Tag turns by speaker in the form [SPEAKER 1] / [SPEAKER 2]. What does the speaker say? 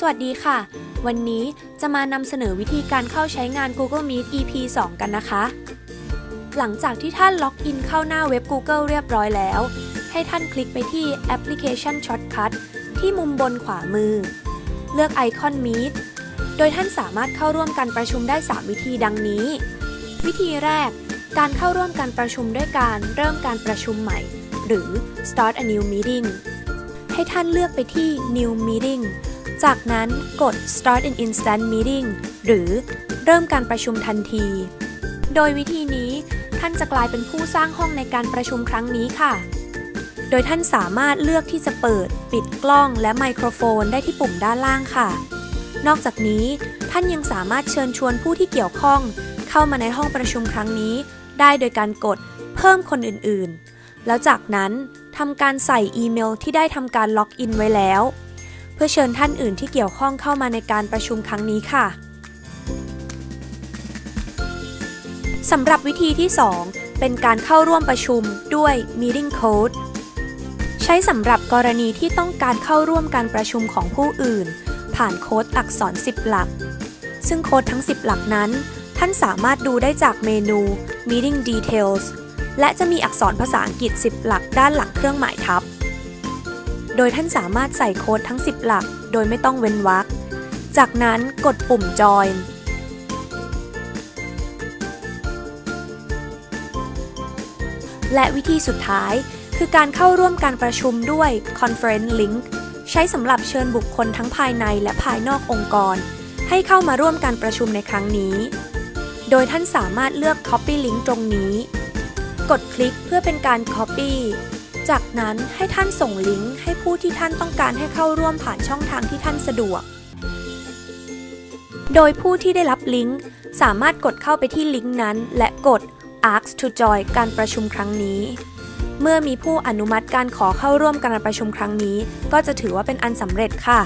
[SPEAKER 1] สวัสดีค่ะ วันนี้จะมานำเสนอวิธีการเข้าใช้งาน Google Meet EP 2 กันนะคะ หลังจากที่ท่านล็อกอินเข้าหน้าเว็บ Google เรียบร้อยแล้ว ให้ท่านคลิกไปที่ Application Shortcut ที่มุมบนขวามือ เลือกไอคอน Meet โดยท่านสามารถเข้าร่วมการประชุมได้ 3 วิธีดังนี้ วิธีแรก การเข้าร่วมการประชุมด้วยการเริ่มการประชุมใหม่ หรือ Start a new meeting ให้ท่านเลือกไปที่ New Meeting จากนั้นกด Start an Instant Meeting หรือเริ่มการประชุมทันที โดยวิธีนี้ท่านจะกลายเป็นผู้สร้างห้องในการประชุมครั้งนี้ค่ะ โดยท่านสามารถเลือกที่จะเปิด ปิดกล้องและไมโครโฟนได้ที่ปุ่มด้านล่างค่ะ นอกจากนี้ท่านยังสามารถเชิญชวนผู้ที่เกี่ยวข้อง เข้ามาในห้องประชุมครั้งนี้ ได้โดยการกดเพิ่มคนอื่นๆ แล้วจากนั้นทำการใส่อีเมลที่ได้ทำการล็อกอินไว้แล้ว เพื่อเชิญท่านอื่นที่เกี่ยวข้องเข้ามาในการประชุมครั้งนี้ค่ะสำหรับวิธีที่ 2 เป็นการเข้าร่วมประชุมด้วย Meeting Code ใช้สำหรับกรณีที่ต้องการเข้าร่วมการประชุมของผู้อื่น ผ่านโค้ดอักษร 10 หลัก ซึ่งโค้ดทั้ง 10 หลักนั้น ท่านสามารถดูได้จากเมนู Meeting Details และจะมีอักษรภาษาอังกฤษ 10 หลักด้านหลังเครื่องหมายทับ โดยท่านสามารถใส่โค้ดทั้ง 10 หลัก โดยไม่ต้องเว้นวรรค จากนั้นกดปุ่ม Join และวิธีสุดท้ายคือการเข้าร่วมการประชุมด้วย Conference Link ใช้สำหรับเชิญบุคคลทั้งภายในและภายนอกองค์กร ให้เข้ามาร่วมการประชุมในครั้งนี้ โดยท่านสามารถเลือก Copy Link ตรงนี้ กดคลิกเพื่อเป็นการ Copy จากนั้นให้ท่านส่งลิงก์ให้ผู้ที่ท่านต้องการให้เข้าร่วมผ่านช่องทางที่ท่านสะดวก โดยผู้ที่ได้รับลิงก์สามารถกดเข้าไปที่ลิงก์นั้น และกด ask to join การประชุมครั้งนี้ เมื่อมีผู้อนุมัติการขอเข้าร่วมการประชุมครั้งนี้ ก็จะถือว่าเป็นอันสำเร็จค่ะ